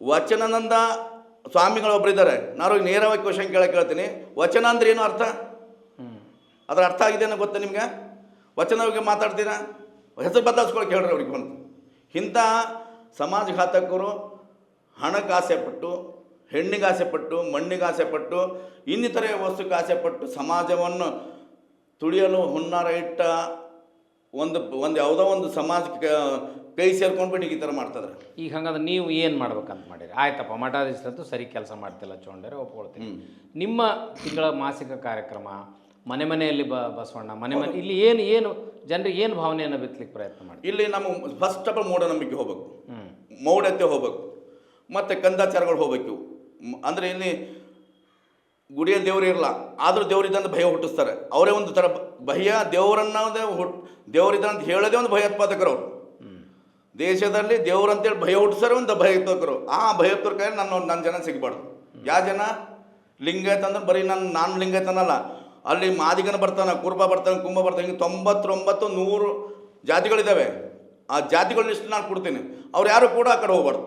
ವಚನಾನಂದ ಸ್ವಾಮಿಗಳು ಒಬ್ಬರಿದ್ದಾರೆ ನಾನು ನೇರವಾಗಿ ಕ್ವಶನ್ ಕೇಳಕ್ಕೆ ಹೇಳ್ತೀನಿ ವಚನ ಅಂದ್ರೆ ಏನು ಅರ್ಥ? ಅದರ ಅರ್ಥ ಆಗಿದೆ ಅನ್ನೋ ಗೊತ್ತಾ ನಿಮ್ಗೆ? ವಚನ ಬಗ್ಗೆ ಮಾತಾಡ್ತೀರಾ? ಹೆಸರು ಬದಲಾಯಿಸ್ಕೊಳಕ್ಕೆ ಹೇಳ್ರಿ ಅವ್ರಿಗೆ ಬಂದು. ಇಂಥ ಸಮಾಜಘಾತಕರು ಹಣಕ್ಕೆ ಆಸೆಪಟ್ಟು ಹೆಣ್ಣಿಗೆ ಆಸೆಪಟ್ಟು ಮಣ್ಣಿಗೆ ಆಸೆಪಟ್ಟು ಇನ್ನಿತರೆ ವಸ್ತುಕ್ಕೆ ಆಸೆಪಟ್ಟು ಸಮಾಜವನ್ನು ತುಳಿಯಲು ಹುನ್ನಾರ ಇಟ್ಟ ಒಂದು ಒಂದು ಯಾವುದೋ ಒಂದು ಸಮಾಜಕ್ಕೆ ಕೈ ಸೇರ್ಕೊಂಡ್ಬಿಟ್ಟು ಈ ಥರ ಮಾಡ್ತಾರೆ ಈಗ ಹಂಗಂದ್ರೆ ನೀವು ಏನು ಮಾಡ್ಬೇಕಂತ ಮಾಡಿರಿ? ಆಯ್ತಪ್ಪ ಮಠಾಧೀಶರಂತೂ ಸರಿ ಕೆಲಸ ಮಾಡ್ತಿಲ್ಲ ಚೌಂಡರೆ ಒಪ್ಕೊಳ್ತೀನಿ. ನಿಮ್ಮ ತಿಂಗಳ ಮಾಸಿಕ ಕಾರ್ಯಕ್ರಮ ಮನೆ ಮನೆಯಲ್ಲಿ ಬ ಬಸವಣ್ಣ ಮನೆ ಮನೆ ಇಲ್ಲಿ ಏನು ಏನು ಜನರಿಗೆ ಏನು ಭಾವನೆಯನ್ನು ಬಿತ್ತಲಿಕ್ಕೆ ಪ್ರಯತ್ನ ಮಾಡಿ ಇಲ್ಲಿ ನಮ್ಮ ಫಸ್ಟ್ ಆಫ್ ಆಲ್ ಮೂಢನಂಬಿಕೆ ಹೋಗ್ಬೇಕು. ಹ್ಞೂ ಮೌಢ್ಯತೆ ಹೋಗ್ಬೇಕು. ಮತ್ತು ಕಂದಾಚಾರಗಳು ಹೋಗ್ಬೇಕು. ಅಂದರೆ ಇಲ್ಲಿ ಗುಡಿಯ ದೇವರು ಇರಲ್ಲ ಆದರೂ ದೇವರಿದ್ದಂತ ಭಯ ಹುಟ್ಟಿಸ್ತಾರೆ. ಅವರೇ ಒಂದು ಥರ ಭಯ ದೇವರನ್ನೋದೇ ಹುಟ್ ದೇವರಿದ್ದಂತ ಹೇಳೋದೇ ಒಂದು ಭಯೋತ್ಪಾದಕರು ಅವರು. ದೇಶದಲ್ಲಿ ದೇವ್ರು ಅಂತೇಳಿ ಭಯ ಹುಟ್ಟಿಸೋರು ಒಂದು ಭಯೋತ್ಪಾದಕರು ಆ ಭಯೋತ್ಪಾದಕ ಕೈ ನನ್ನ ನನ್ನ ಜನ ಸಿಗಬಾರ್ದು. ಯಾವ ಜನ? ಲಿಂಗಾಯತ ಅಂದ್ರೆ ಬರೀ ನಾನು ನಾನು ಲಿಂಗಾಯತನಲ್ಲ ಅಲ್ಲಿ ಮಾದಿಗನ ಬರ್ತಾನೆ, ಕುರುಬ ಬರ್ತಾನೆ, ಕುಂಭ ಬರ್ತಾನೆ, ಹಿಂಗೆ ತೊಂಬತ್ತೊಂಬತ್ತು ನೂರು ಜಾತಿಗಳಿದ್ದಾವೆ. ಆ ಜಾತಿಗಳ ಲಿಸ್ಟ್ ನಾನು ಕೊಡ್ತೀನಿ. ಅವ್ರು ಯಾರು ಕೂಡ ಆ ಕಡೆ ಹೋಗ್ಬಾರ್ದು.